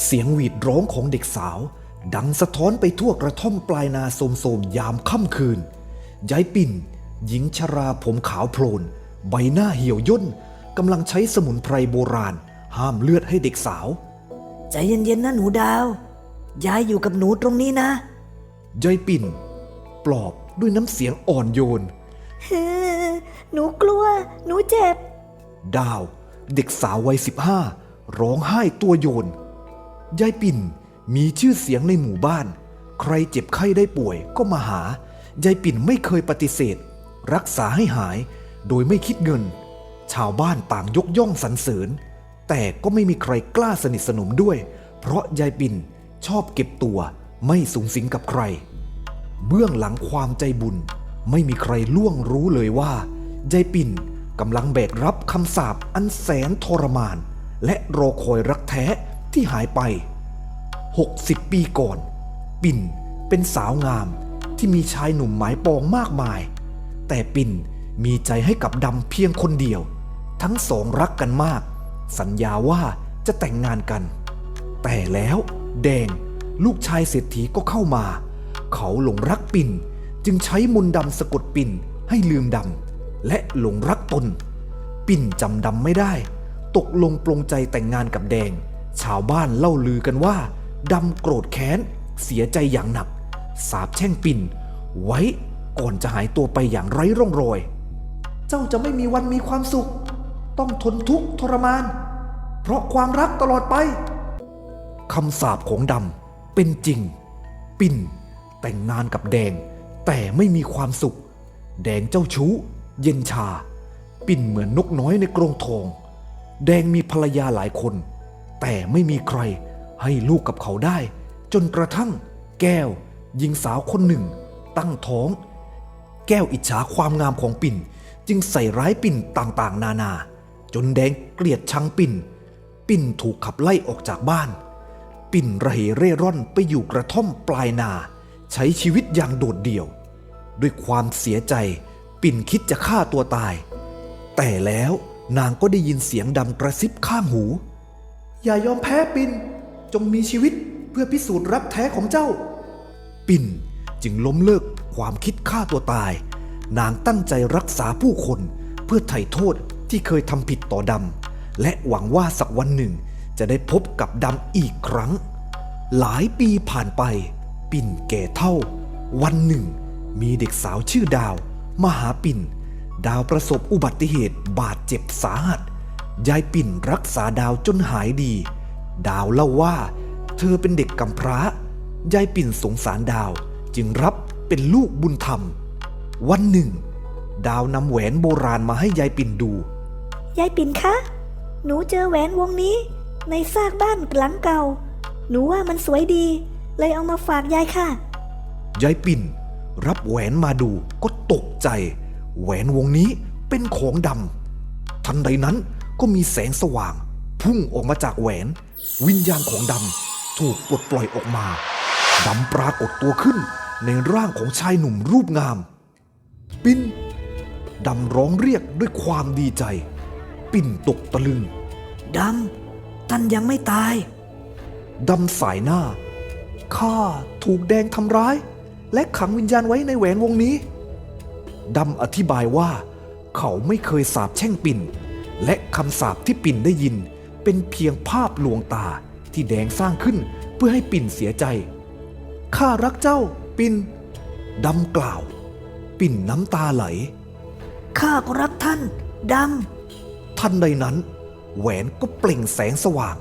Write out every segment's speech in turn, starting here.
เสียงหวีดร้องของเด็กสาว ดังสะท้อนไปทั่วกระท่อมปลายนาโสมๆยามค่ำคืนยายปิ่น หญิงชราผมขาวโพลน ใบหน้าเหี่ยวย่นกำลังใช้สมุนไพรโบราณ ห้ามเลือดให้เด็กสาว ใจเย็นๆนะหนูดาว ยายอยู่กับหนูตรงนี้นะยายปิ่น ปลอบด้วยน้ำเสียงอ่อนโยน หนูกลัว หนูเจ็บ ดาว เด็กสาววัยสิบห้าร้องไห้ตัวโยน ยายปิ่นมีชื่อเสียงในหมู่บ้าน ใครเจ็บไข้ได้ป่วยก็มาหา ยายปิ่นไม่เคยปฏิเสธ รักษาให้หายโดยไม่คิดเงิน ชาวบ้านต่างยกย่องสรรเสริญ แต่ก็ไม่มีใครกล้าสนิทสนมด้วย เพราะยายปิ่นชอบเก็บตัวไม่สูงสิงกับใคร เบื้องหลังความใจบุญ ไม่มีใครล่วงรู้เลยว่ายายปิ่นกำลังแบกรับคำสาปอันแสนทรมาน และรอคอยรักแท้ ที่หายไป 60 ปีก่อน ปิ่นเป็นสาวงามที่มีชายหนุ่มหมายปองมากมาย แต่ปิ่นมีใจให้กับดำเพียงคนเดียว ทั้งสองรักกันมาก สัญญาว่าจะแต่งงานกัน แต่แล้วแดงลูกชายเศรษฐีก็เข้ามา เขาหลงรักปิ่นจึงใช้มนต์ดำสะกดปิ่นให้ลืมดำและหลงรักตน ปิ่นจำดำไม่ได้ ตกลงปลงใจแต่งงานกับแดง ชาวบ้านเล่าลือกันว่าดำโกรธแค้น เสียใจอย่างหนัก สาบแช่งปิ่น ไว้ก่อนจะหายตัวไปอย่างไร้ร่องรอย เจ้าจะไม่มีวันมีความสุข ต้องทนทุกข์ทรมาน เพราะความรักตลอดไปคำสาปของดำเป็นจริง ปิ่น แต่งงานกับแดง แต่ไม่มีความสุข แดงเจ้าชู้ เย็นชา ปิ่นเหมือนนกน้อยในกรงทอง แดงมีภรรยาหลายคน แต่ไม่มีใครให้ลูกกับเขาได้ จนกระทั่ง แก้วหญิงสาวคนหนึ่ง ตั้งท้อง แก้วอิจฉาความงามของปิ่น จึงใส่ร้ายปิ่นต่างๆ นานา จนแดงเกลียดชังปิ่น ปิ่นถูกขับไล่ออกจากบ้าน ปิ่นระเหเร่ร่อนไปอยู่กระท่อมปลายนา ใช้ชีวิตอย่างโดดเดี่ยว ด้วยความเสียใจปิ่นคิดจะฆ่าตัวตาย แต่แล้วนางก็ได้ยินเสียงดำกระซิบข้างหู อย่ายอมแพ้ปิ่น จงมีชีวิตเพื่อพิสูจน์รักแท้ของเจ้า ปิ่นจึงล้มเลิกความคิดฆ่าตัวตาย นางตั้งใจรักษาผู้คน เพื่อไถ่โทษที่เคยทำผิดต่อดำ และหวังว่าสักวันหนึ่งจะได้พบกับดำอีกครั้ง หลายปีผ่านไป ปิ่นแก่เท่า วันหนึ่ง มีเด็กสาวชื่อดาว มาหาปิ่น ดาวประสบอุบัติเหตุบาดเจ็บสาหัส ยายปิ่นรักษาดาวจนหายดี ดาวเล่าว่า เธอเป็นเด็กกำพร้า ยายปิ่นสงสารดาวจึงรับเป็นลูกบุญธรรม วันหนึ่ง ดาวนำแหวนโบราณมาให้ยายปิ่นดู ยายปิ่นคะ หนูเจอแหวนวงนี้ ในซากบ้านหลังเก่า หนูว่ามันสวยดี เลยเอามาฝากยายค่ะ ยายปิ่นรับแหวนมาดูก็ตกใจ แหวนวงนี้เป็นของดำทันใดนั้น ก็มีแสงสว่าง พุ่งออกมาจากแหวน วิญญาณของดำถูกปลดปล่อยออกมาดำปรากฏตัวขึ้นในร่างของชายหนุ่มรูปงาม ปิ่นดำร้องเรียกด้วยความดีใจ ปิ่นตกตะลึงดำท่านยังไม่ตายดำสายหน้า ข้าถูกแดงทำร้าย และขังวิญญาณไว้ในแหวนวงนี้ดำอธิบายว่า เขาไม่เคยสาบแช่งปิ่น และคำสาปที่ปิ่นได้ยิน เป็นเพียงภาพลวงตาที่แดงสร้างขึ้นเพื่อให้ปิ่นเสียใจ ข้ารักเจ้า ปิ่นดำกล่าว ปิ่นน้ำตาไหล ข้าก็รักท่านดทันใดนั้น แหวนก็เปล่งแสงสว่าง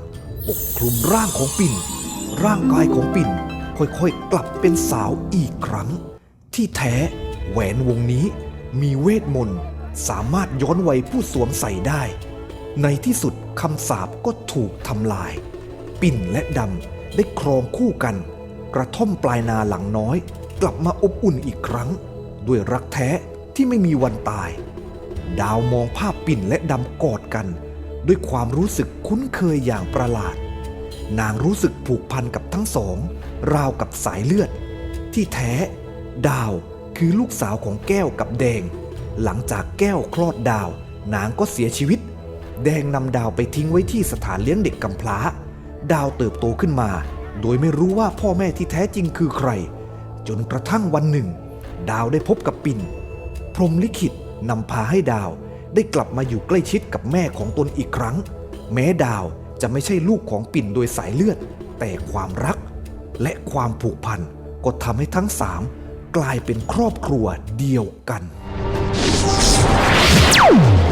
ปกคลุมร่างของปิ่น ร่างกายของปิ่นค่อยๆ กลับเป็นสาวอีกครั้ง ที่แท้แหวนวงนี้มีเวทมนต์ สามารถย้อนวัยผู้สวมใส่ได้ ในที่สุดคำสาปก็ถูกทำลาย ปิ่นและดำได้ครองคู่กัน กระท่อมปลายนาหลังน้อย กลับมาอบอุ่นอีกครั้ง ด้วยรักแท้ที่ไม่มีวันตาย ดาวมองภาพปิ่นและดำกอดกัน ด้วยความรู้สึกคุ้นเคยอย่างประหลาด นางรู้สึกผูกพันกับทั้งสอง ราวกับสายเลือด ที่แท้ ดาวคือลูกสาวของแก้วกับแดง หลังจากแก้วคลอดดาว นางก็เสียชีวิต แดงนำดาวไปทิ้งไว้ที่สถานเลี้ยงเด็กกำพร้า ดาวเติบโตขึ้นมา โดยไม่รู้ว่าพ่อแม่ที่แท้จริงคือใคร จนกระทั่งวันหนึ่ง ดาวได้พบกับปิ่น พรหมลิขิตนำพาให้ดาวได้กลับมาอยู่ใกล้ชิดกับแม่ของตนอีกครั้ง แม้ดาวจะไม่ใช่ลูกของปิ่นโดยสายเลือด แต่ความรัก และความผูกพันก็ทำให้ทั้งสามกลายเป็นครอบครัวเดียวกัน Thank you.